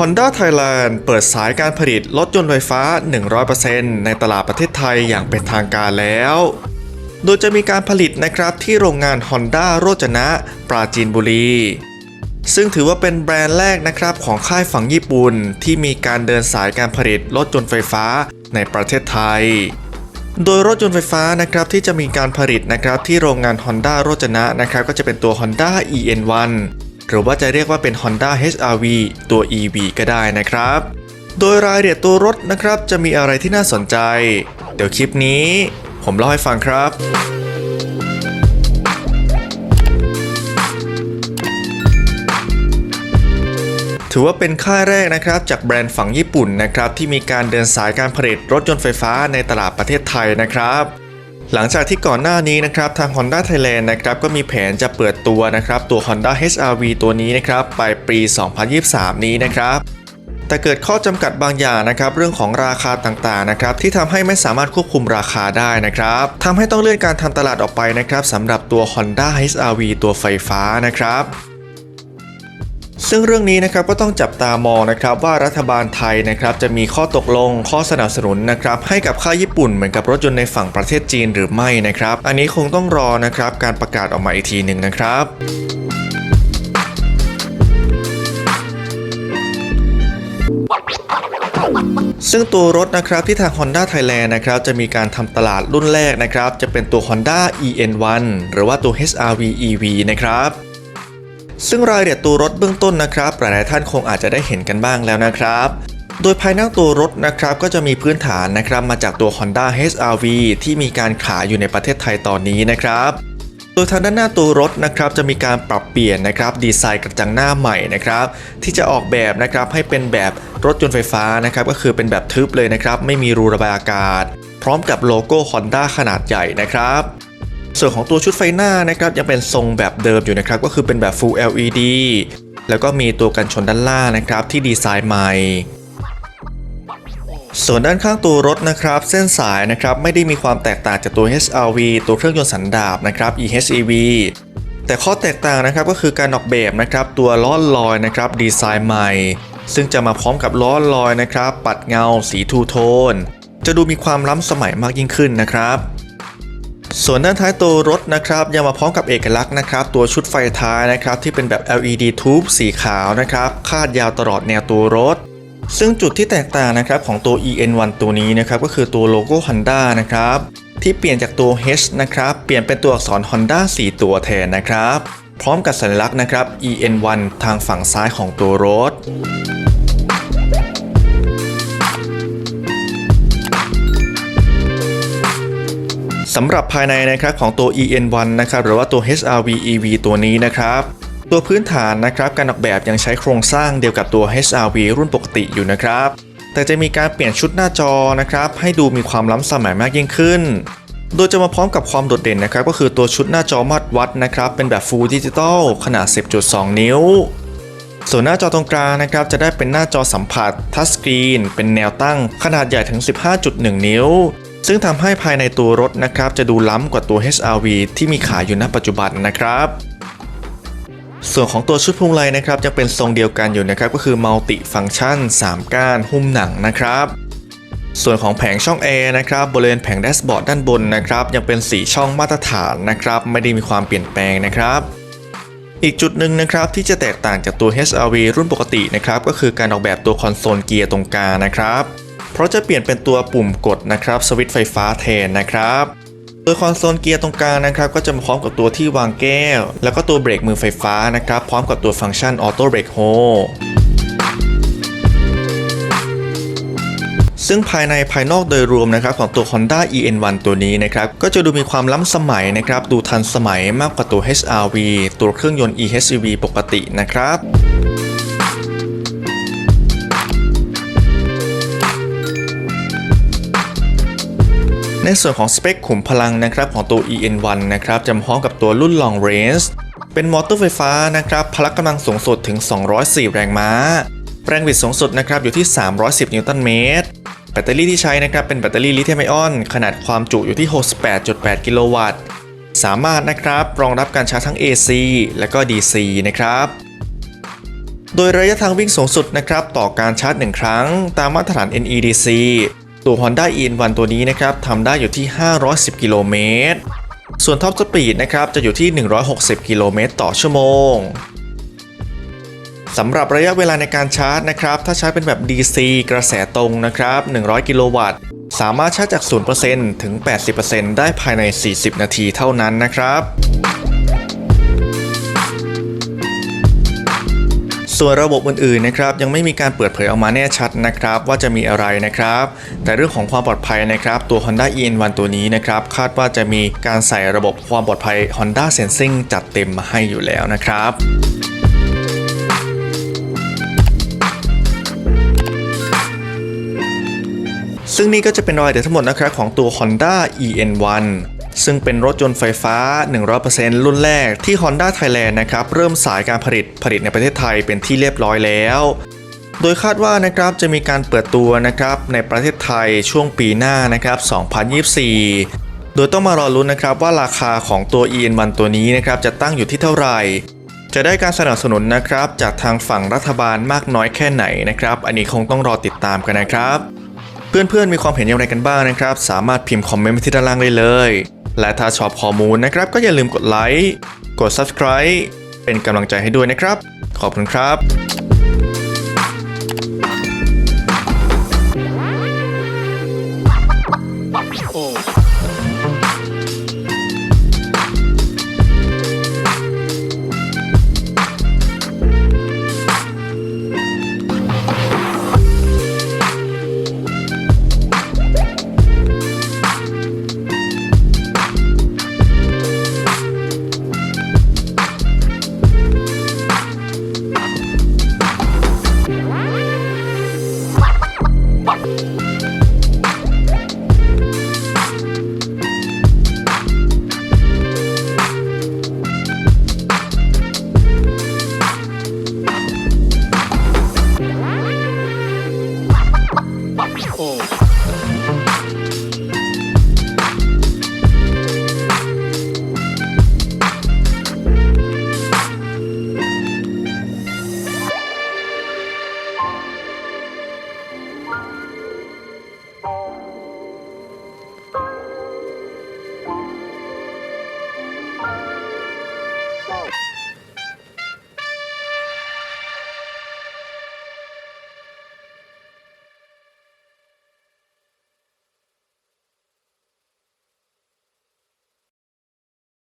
Honda Thailand เปิดสายการผลิตรถยนต์ไฟฟ้า 100%ในตลาดประเทศไทยอย่างเป็นทางการแล้ว โดยจะมีการผลิตนะครับที่โรงงาน Honda โรจนะ ปราจีนบุรี ซึ่งถือว่าเป็นแบรนด์แรกนะครับของค่ายฝั่งญี่ปุ่น ที่มีการเดินสายการผลิตรถยนต์ไฟฟ้าในประเทศไทย โดยรถยนต์ไฟฟ้านะครับที่จะมีการผลิตนะครับที่โรงงาน Honda โรจนะนะครับก็จะเป็นตัว Honda EN1 หรือว่าจะเรียกว่าเป็น Honda HR-V ตัว EV ก็ได้นะครับ โดยรายละเอียดตัวรถนะครับจะมีอะไรที่น่าสนใจ เดี๋ยวคลิปนี้ ผมเล่าให้ฟังครับถือว่าเป็นค่ายแรกนะครับจากแบรนด์ฝั่งญี่ปุ่นนะครับที่มีการเดินสายการผลิตรถยนต์ไฟฟ้าในตลาดประเทศไทยนะครับ หลังจากที่ก่อนหน้านี้นะครับทาง Honda Thailand นะครับก็มีแผนจะเปิดตัวนะครับตัว Honda HR-V ตัวนี้นะครับไปปี 2023 นี้นะครับแต่เกิดข้อจำกัดบางอย่างนะครับเรื่องของราคาต่างๆนะครับที่ทำให้ไม่สามารถควบคุมราคาได้นะครับทำให้ต้องเลื่อนการทำตลาดออกไปนะครับสำหรับตัว Honda HR-V ตัวไฟฟ้านะครับ ซึ่งเรื่องนี้นะครับก็ต้องจับตามองนะครับว่ารัฐบาลไทยนะครับจะมีข้อตกลงข้อสนับสนุนนะครับให้กับค่ายญี่ปุ่นเหมือนกับรถยนต์ในฝั่งประเทศจีนหรือไม่นะครับ อันนี้คงต้องรอนะครับการประกาศออกมาอีกทีหนึ่งนะครับซึ่งตัวรถนะครับที่ทาง Honda Thailand นะครับจะมีการทำตลาดรุ่นแรกนะครับจะเป็นตัว Honda EN1 หรือว่าตัว HR-V EV นะครับ ซึ่งรายละเอียดตัวรถเบื้องต้นนะครับ หลายๆท่านคงอาจจะได้เห็นกันบ้างแล้วนะครับ โดยภายในตัวรถนะครับก็จะมีพื้นฐานนะครับมาจากตัว Honda HR-V ที่มีการขายอยู่ในประเทศไทยตอนนี้นะครับโดยทางด้านหน้าตัวรถนะครับจะมีการปรับเปลี่ยนนะครับดีไซน์กระจังหน้าใหม่นะครับที่จะออกแบบนะครับให้เป็นแบบรถยนต์ไฟฟ้านะครับก็คือเป็นแบบทึบเลยนะครับไม่มีรูระบายอากาศ พร้อมกับโลโก้ Honda ขนาดใหญ่นะครับ ส่วนของตัวชุดไฟหน้านะครับยังเป็นทรงแบบเดิมอยู่นะครับก็คือเป็นแบบ Full LED แล้วก็มีตัวกันชนด้านล่างนะครับที่ดีไซน์ใหม่ ส่วนด้านข้างตัวรถนะครับ เส้นสายนะครับไม่ได้มีความแตกต่างจากตัว HR-V ตัวเครื่องยนต์สันดาปนะครับ EHEV แต่ข้อแตกต่างนะครับก็คือการออกแบบนะครับตัวล้อลอยนะครับดีไซน์ใหม่ ซึ่งจะมาพร้อมกับล้อลอยนะครับ ปัดเงา สีทูโทน จะดูมีความล้ำสมัยมากยิ่งขึ้นนะครับ ส่วนด้านท้ายตัวรถนะครับยังมาพร้อมกับเอกลักษณ์นะครับ ตัวชุดไฟท้ายนะครับที่เป็นแบบ LED tube สีขาวนะครับคาดยาวตลอดแนวตัวรถ ซึ่งจุดที่แตกต่างนะครับของตัว EN1 ตัวนี้นะครับก็คือตัวโลโก้ Honda นะครับที่เปลี่ยนจากตัว H นะครับเปลี่ยนเป็นตัวอักษร Honda 4 ตัวแทนนะครับ พร้อมกับสัญลักษณ์นะครับ EN1 ทางฝั่งซ้ายของตัวรถ สำหรับภายในนะครับของตัว EN1 นะครับหรือว่าตัว HR-V EV ตัวนี้นะครับตัวพื้นฐานนะครับการออกแบบยังใช้โครงสร้างเดียวกับตัว HR-V รุ่นปกติอยู่นะครับ แต่จะมีการเปลี่ยนชุดหน้าจอนะครับให้ดูมีความล้ำสมัยมากยิ่งขึ้น โดยจะมาพร้อมกับความโดดเด่นนะครับก็คือตัวชุดหน้าจอมัดวัดนะครับเป็นแบบ Full Digital ขนาด 10.2 นิ้ว ส่วนหน้าจอตรงกลางนะครับจะได้เป็นหน้าจอสัมผัสทัชสกรีนเป็นแนวตั้งขนาดใหญ่ถึง 15.1 นิ้ว ซึ่งทำให้ภายในตัวรถนะครับจะดูล้ำกว่าตัว HR-V ที่มีขายอยู่ณปัจจุบันนะครับส่วนของตัวชุดพวงมาลัยนะครับจะเป็นทรงเดียวกันอยู่นะครับก็คือ Multi Function 3ก้านหุ้มหนังนะครับ ส่วนของแผงช่องแอร์นะครับบริเวณแผงแดชบอร์ดด้านบนนะครับยังเป็นสีช่องมาตรฐานนะครับไม่ได้มีความเปลี่ยนแปลงนะครับ อีกจุดหนึ่งนะครับที่จะแตกต่างจากตัว HR-V รุ่นปกตินะครับก็คือการออกแบบตัวคอนโซลเกียร์ตรงกลางนะครับ เพราะจะเปลี่ยนเป็นตัวปุ่มกดนะครับสวิตช์ไฟฟ้าแทนนะครับโดยคอนโซลเกียร์ตรงกลางนะครับก็จะมาพร้อมกับตัวที่วางแก้ว แล้วก็ตัวเบรกมือไฟฟ้านะครับพร้อมกับตัวฟังก์ชันออโต้เบรกโฮซึ่งภายในภายนอกโดยรวมนะครับของตัว Honda EN1 ตัวนี้นะครับก็จะดูมีความล้ำสมัยนะครับดูทันสมัยมากกว่าตัว HR-V ตัวเครื่องยนต์ EHEV ปกตินะครับ ในส่วนของสเปคขุมพลังนะครับของตัว EN1 นะครับจะมาพร้อมกับตัวรุ่น Long Range เป็นมอเตอร์ไฟฟ้านะครับพละกำลังสูงสุดถึง 204 แรงม้า แรงบิดสูงสุดนะครับอยู่ที่ 310 นิวตันเมตร แบตเตอรี่ที่ใช้นะครับเป็นแบตเตอรี่ลิเธียมไอออน ขนาดความจุอยู่ที่ 68.8 กิโลวัตต์ สามารถนะครับรองรับการชาร์จทั้ง AC และก็ DC นะครับ โดยระยะทางวิ่งสูงสุดนะครับต่อการชาร์จ 1 ครั้ง ตามมาตรฐาน NEDC ตัว Honda e-n1 ตัวนี้นะครับทำได้อยู่ที่ 510 กิโลเมตร ส่วนท็อปสปีดนะครับจะอยู่ที่ 160 กิโลเมตรต่อชั่วโมงสำหรับระยะเวลาในการชาร์จนะครับ ถ้าชาร์จเป็นแบบ DC กระแสตรงนะครับ 100 กิโลวัตต์ สามารถชาร์จจาก 0%ถึง 80%ได้ภายใน 40 นาทีเท่านั้นนะครับ ส่วนระบบอื่นๆนะครับยังไม่มีการเปิดเผยออกมาแน่ชัดนะครับว่าจะมีอะไรนะครับ แต่เรื่องของความปลอดภัยนะครับตัว Honda e-n1 ตัวนี้นะครับคาดว่าจะมีการใส่ระบบความปลอดภัย Honda Sensing จัดเต็มมาให้อยู่แล้วนะครับซึ่งนี่ก็จะเป็นรายละเอียดทั้งหมดนะครับของตัว Honda EN1 ซึ่งเป็นรถยนต์ไฟฟ้า 100%รุ่นแรกที่ Honda Thailand นะครับเริ่มสายการผลิตผลิตในประเทศไทยเป็นที่เรียบร้อยแล้ว โดยคาดว่านะครับจะมีการเปิดตัวนะครับในประเทศไทยช่วงปีหน้านะครับ2024 โดยต้องมารอลุ้นนะครับว่าราคาของตัว EN1 ตัวนี้นะครับจะตั้งอยู่ที่เท่าไหร่จะได้การสนับสนุนนะครับจากทางฝั่งรัฐบาลมากน้อยแค่ไหนนะครับ อันนี้คงต้องรอติดตามกันนะครับ เพื่อนๆมีความเห็นอย่างไรกันบ้างนะครับ สามารถพิมพ์คอมเมนต์มาที่ด้านล่างได้เลย และถ้าชอบข้อมูลนะครับ ก็อย่าลืมกดไลค์ กด Subscribe เป็นกำลังใจให้ด้วยนะครับ ขอบคุณครับ